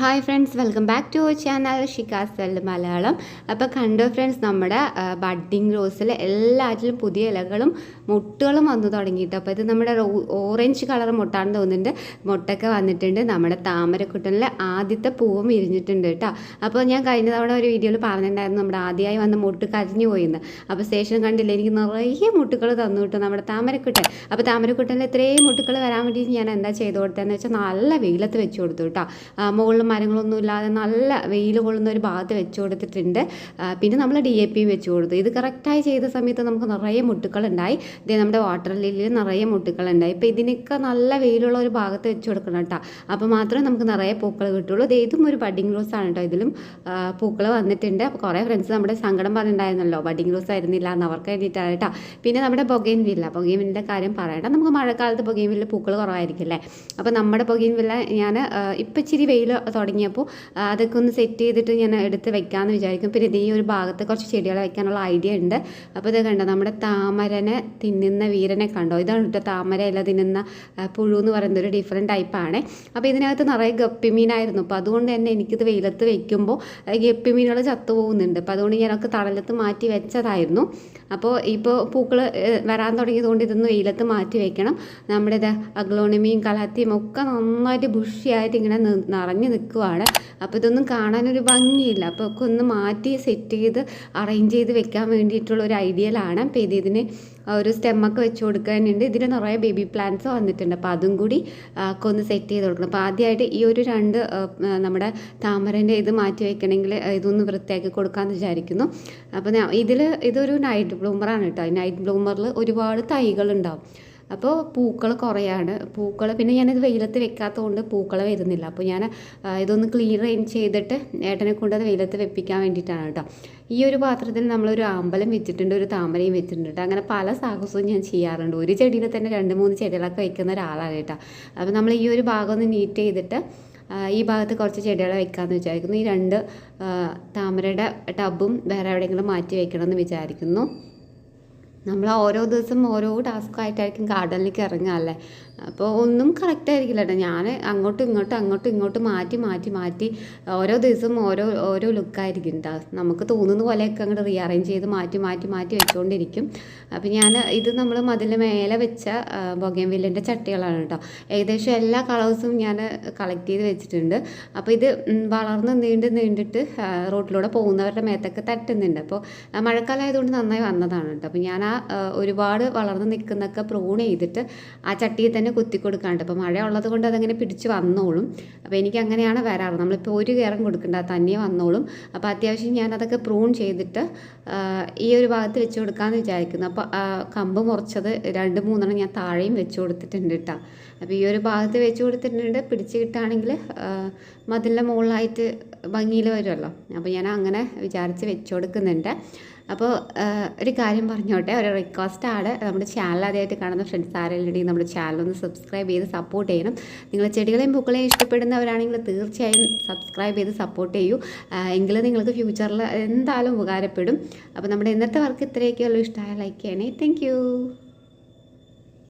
Hi friends welcome back to our channel Shikha's world Malayalam അപ്പോൾ കണ്ടോ friends നമ്മുടെ budding റോസിൽ എല്ലാറ്റിലും പുതിയ ഇലകളും മുട്ടുകളും വന്നു തുടങ്ങിയിട്ട്. അപ്പോൾ ഇത് നമ്മുടെ ഓറഞ്ച് കളർ മുട്ടാണെന്ന് തോന്നുന്നുണ്ട്. മുട്ടൊക്കെ വന്നിട്ടുണ്ട്. നമ്മുടെ താമരക്കുട്ടനിലെ ആദ്യത്തെ പൂവും വിരിഞ്ഞിട്ടുണ്ട് കേട്ടോ. അപ്പോൾ ഞാൻ കഴിഞ്ഞ തവണ ഒരു വീഡിയോയിൽ പറഞ്ഞിട്ടുണ്ടായിരുന്നു നമ്മുടെ ആദ്യമായി വന്ന മുട്ട് കരിഞ്ഞു പോയിന്ന്. അപ്പോൾ സ്റ്റേഷൻ കണ്ടില്ല എനിക്ക് നിറയെ മുട്ടുകൾ തന്നു കിട്ടും നമ്മുടെ താമരക്കുട്ടൻ. അപ്പോൾ താമരക്കുട്ടനിൽ ഇത്രയും മുട്ടുകൾ വരാൻ വേണ്ടി ഞാൻ എന്താ ചെയ്തു കൊടുത്തതെന്ന് വെച്ചാൽ നല്ല വെയിലത്ത് വെച്ച് കൊടുത്തു കേട്ടോ. മുകളിൽ മരങ്ങളൊന്നും ഇല്ലാതെ നല്ല വെയിൽ കൊള്ളുന്ന ഒരു ഭാഗത്ത് വെച്ച് കൊടുത്തിട്ടുണ്ട്. പിന്നെ നമ്മൾ ഡി എ പി വെച്ച് കൊടുത്തു. ഇത് കറക്റ്റായി ചെയ്ത സമയത്ത് നമുക്ക് നിറയെ മുട്ടുകളുണ്ടായി. ഇതേ നമ്മുടെ വാട്ടർ ലില്ലിൽ നിറയെ മുട്ടുകളുണ്ടായി. ഇപ്പോൾ ഇതിനൊക്കെ നല്ല വെയിലുള്ള ഒരു ഭാഗത്ത് വെച്ച് കൊടുക്കണം കേട്ടോ. അപ്പോൾ മാത്രമേ നമുക്ക് നിറയെ പൂക്കൾ കിട്ടുള്ളൂ. ഇത് ഇതും ഒരു ബഡിങ് റോസ് ആണ് കേട്ടോ. ഇതിലും പൂക്കൾ വന്നിട്ടുണ്ട്. അപ്പോൾ കുറേ ഫ്രണ്ട്സ് നമ്മുടെ സങ്കടം പറഞ്ഞിട്ടുണ്ടായിരുന്നല്ലോ. ബഡിങ് റോസ് ആയിരുന്നില്ല എന്ന് അവർക്ക് വേണ്ടിയിട്ടാണ് കേട്ടോ. പിന്നെ നമ്മുടെ ബൊഗൈൻ വില്ല വില്ലിന്റെ കാര്യം പറയണ്ട. നമുക്ക് മഴക്കാലത്ത് ബൊഗൈൻ വില്ല പൂക്കൾ കുറവായിരിക്കില്ലേ അപ്പോൾ നമ്മുടെ ബൊഗൈൻ വില്ല ഞാൻ ഇപ്പം ഇച്ചിരി വെയിൽ തുടങ്ങിയപ്പോൾ അതൊക്കെ ഒന്ന് സെറ്റ് ചെയ്തിട്ട് ഞാൻ എടുത്ത് വെക്കാമെന്ന് വിചാരിക്കും. പിന്നെ ഇതേ ഒരു ഭാഗത്ത് കുറച്ച് ചെടികൾ വെക്കാനുള്ള ഐഡിയ ഉണ്ട്. അപ്പോൾ ഇത് കണ്ടോ നമ്മുടെ താമരനെ തിന്നുന്ന വീരനെ കണ്ടോ? ഇതാണ് കേട്ടോ താമര ഇല തിന്നുന്ന പുഴു എന്ന് പറയുന്നത് ഒരു ഡിഫറെന്റ് ടൈപ്പാണ് അപ്പോൾ ഇതിനകത്ത് നിറയെ ഗപ്പിമീനായിരുന്നു. അപ്പോൾ അതുകൊണ്ട് തന്നെ എനിക്കിത് വെയിലത്ത് വെക്കുമ്പോൾ ഗപ്പിമീനുകൾ ചത്തുപോകുന്നുണ്ട്. അപ്പോൾ അതുകൊണ്ട് ഞാനൊക്കെ തടലത്ത് മാറ്റി വെച്ചതായിരുന്നു. അപ്പോൾ ഇപ്പോൾ പൂക്കൾ വരാൻ തുടങ്ങിയതുകൊണ്ട് ഇതൊന്ന് വെയിലത്ത് മാറ്റി വെക്കണം. നമ്മുടെ അഗ്ലോണിമിയും കലാത്തിയും ഒക്കെ നന്നായിട്ട് ബുഷിയായിട്ട് ഇങ്ങനെ നിറഞ്ഞു നിൽക്കുവാണ്. അപ്പോൾ ഇതൊന്നും കാണാനൊരു ഭംഗിയില്ല. അപ്പോൾ ഒക്കെ ഒന്ന് മാറ്റി സെറ്റ് ചെയ്ത് അറേഞ്ച് ചെയ്ത് വെക്കാൻ വേണ്ടിയിട്ടുള്ള ഒരു ഐഡിയയിലാണ് അപ്പോൾ ഇത് ഇതിന് ഒരു സ്റ്റെമ്മൊക്കെ വെച്ച് കൊടുക്കാനുണ്ട്. ഇതിന് നിറയെ ബേബി പ്ലാന്റ്സ് വന്നിട്ടുണ്ട്. അപ്പോൾ അതും കൂടി ഒക്കെ ഒന്ന് സെറ്റ് ചെയ്ത് കൊടുക്കണം. അപ്പോൾ ആദ്യമായിട്ട് ഈ ഒരു രണ്ട് നമ്മുടെ താമരന്റെ ഇത് മാറ്റി വെക്കണമെങ്കിൽ ഇതൊന്ന് വൃത്തിയാക്കി കൊടുക്കാമെന്ന് വിചാരിക്കുന്നു. അപ്പോൾ ഇതിൽ ഇതൊരു നൈറ്റ് ബ്ലൂമറാണ് കേട്ടോ. നൈറ്റ് ബ്ലൂമറിൽ ഒരുപാട് തൈകളുണ്ടാവും. അപ്പോൾ പൂക്കൾ കുറയാണ്. പൂക്കൾ പിന്നെ ഞാനിത് വെയിലത്ത് വെക്കാത്തതുകൊണ്ട് പൂക്കൾ വരുന്നില്ല. അപ്പോൾ ഞാൻ ഇതൊന്ന് ക്ലീൻ ചെയ്തിട്ട് ഏട്ടനെ കൊണ്ട് അത് വെയിലത്ത് വെപ്പിക്കാൻ വേണ്ടിയിട്ടാണ് കേട്ടോ. ഈ ഒരു പാത്രത്തിൽ നമ്മളൊരു അമ്പലം വെച്ചിട്ടുണ്ട് ഒരു താമരയും വെച്ചിട്ടുണ്ട് അങ്ങനെ പല സാഹസവും ഞാൻ ചെയ്യാറുണ്ട്. ഒരു ചെടിയിൽ തന്നെ രണ്ട് മൂന്ന് ചെടികളൊക്കെ വയ്ക്കുന്ന ഒരാളാണ് കേട്ടോ. അപ്പോൾ നമ്മൾ ഈ ഒരു ഭാഗം ഒന്ന് നീറ്റ് ചെയ്തിട്ട് ഈ ഭാഗത്ത് കുറച്ച് ചെടികൾ വെക്കാമെന്ന് വിചാരിക്കുന്നു. ഈ രണ്ട് താമരയുടെ ടബും വേറെ എവിടെയെങ്കിലും മാറ്റി വെക്കണമെന്ന് വിചാരിക്കുന്നു. നമ്മൾ ഓരോ ദിവസം ഓരോ ടാസ്ക്കായിട്ടായിരിക്കും ഗാർഡനിലേക്ക് ഇറങ്ങുക അല്ലേ? അപ്പോൾ ഒന്നും കറക്റ്റ് ആയിരിക്കില്ല കേട്ടോ ഞാൻ അങ്ങോട്ടും ഇങ്ങോട്ടും അങ്ങോട്ടും ഇങ്ങോട്ടും മാറ്റി മാറ്റി മാറ്റി ഓരോ ദിവസവും ഓരോ ഓരോ ലുക്കായിരിക്കും കേട്ടോ നമുക്ക് തോന്നുന്ന പോലെയൊക്കെ അങ്ങോട്ട് റീഅറേഞ്ച് ചെയ്ത് മാറ്റി മാറ്റി മാറ്റി വെച്ചുകൊണ്ടിരിക്കും അപ്പോൾ ഞാൻ ഇത് നമ്മൾ മതിൽ മേലെ വെച്ച ബൊഗേൻവില്ലിന്റെ ചട്ടികളാണ് കേട്ടോ ഏകദേശം എല്ലാ കളേഴ്സും ഞാൻ കളക്ട് ചെയ്ത് വെച്ചിട്ടുണ്ട്. അപ്പോൾ ഇത് വളർന്ന് നീണ്ട് നീണ്ടിട്ട് റോട്ടിലൂടെ പോകുന്നവരുടെ മേത്തൊക്കെ തട്ടുന്നുണ്ട്. അപ്പോൾ മഴക്കാലം ആയതുകൊണ്ട് നന്നായി വന്നതാണ് കേട്ടോ അപ്പോൾ ഞാൻ ആ ഒരുപാട് വളർന്ന് നിൽക്കുന്നൊക്കെ പ്രൂൺ ചെയ്തിട്ട് ആ ചട്ടിയിൽ തന്നെ കുത്തി കൊടുക്കാണ്ട് അപ്പോൾ മഴ ഉള്ളത് കൊണ്ട് അതങ്ങനെ പിടിച്ച് വന്നോളും. അപ്പോൾ എനിക്ക് അങ്ങനെയാണ് വരാറ്. നമ്മളിപ്പോൾ ഒരു കയറും കൊടുക്കണ്ട തന്നെ വന്നോളും. അപ്പോൾ അത്യാവശ്യം ഞാൻ അതൊക്കെ പ്രൂൺ ചെയ്തിട്ട് ഈ ഒരു ഭാഗത്ത് വെച്ച് കൊടുക്കാമെന്ന് വിചാരിക്കുന്നു. അപ്പോൾ കമ്പ് മുറിച്ചത് രണ്ട് മൂന്നെണ്ണം ഞാൻ താഴെയും വെച്ച് കൊടുത്തിട്ടുണ്ട് കേട്ടോ അപ്പോൾ ഈ ഒരു ഭാഗത്ത് വെച്ച് കൊടുത്തിട്ടുണ്ട്. പിടിച്ച് കിട്ടുകയാണെങ്കിൽ മതിലിന്റെ മുകളിലായിട്ട് ഭംഗിയിൽ വരുമല്ലോ. അപ്പോൾ ഞാൻ അങ്ങനെ വിചാരിച്ച് വെച്ച് കൊടുക്കുന്നുണ്ട്. അപ്പോൾ ഒരു കാര്യം പറഞ്ഞോട്ടെ. ഒരു റിക്വസ്റ്റാണ് നമ്മുടെ ചാനൽ ആദ്യമായിട്ട് കാണുന്ന ഫ്രണ്ട്സ് ആരെങ്കിലും നമ്മുടെ ചാനൽ ഒന്ന് സബ്സ്ക്രൈബ് ചെയ്ത് സപ്പോർട്ട് ചെയ്യണം. നിങ്ങൾ ചെടികളെയും പൂക്കളെയും ഇഷ്ടപ്പെടുന്നവരാണെങ്കിൽ തീർച്ചയായും സബ്സ്ക്രൈബ് ചെയ്ത് സപ്പോർട്ട് ചെയ്യൂ. എങ്കിലും നിങ്ങൾക്ക് ഫ്യൂച്ചറിൽ എന്തായാലും ഉപകാരപ്പെടും. അപ്പോൾ നമ്മുടെ ഇന്നത്തെ വർക്ക് ഇത്രയൊക്കെയുള്ളൂ ഇഷ്ടമായ ലൈക്ക് ചെയ്യണേ. താങ്ക്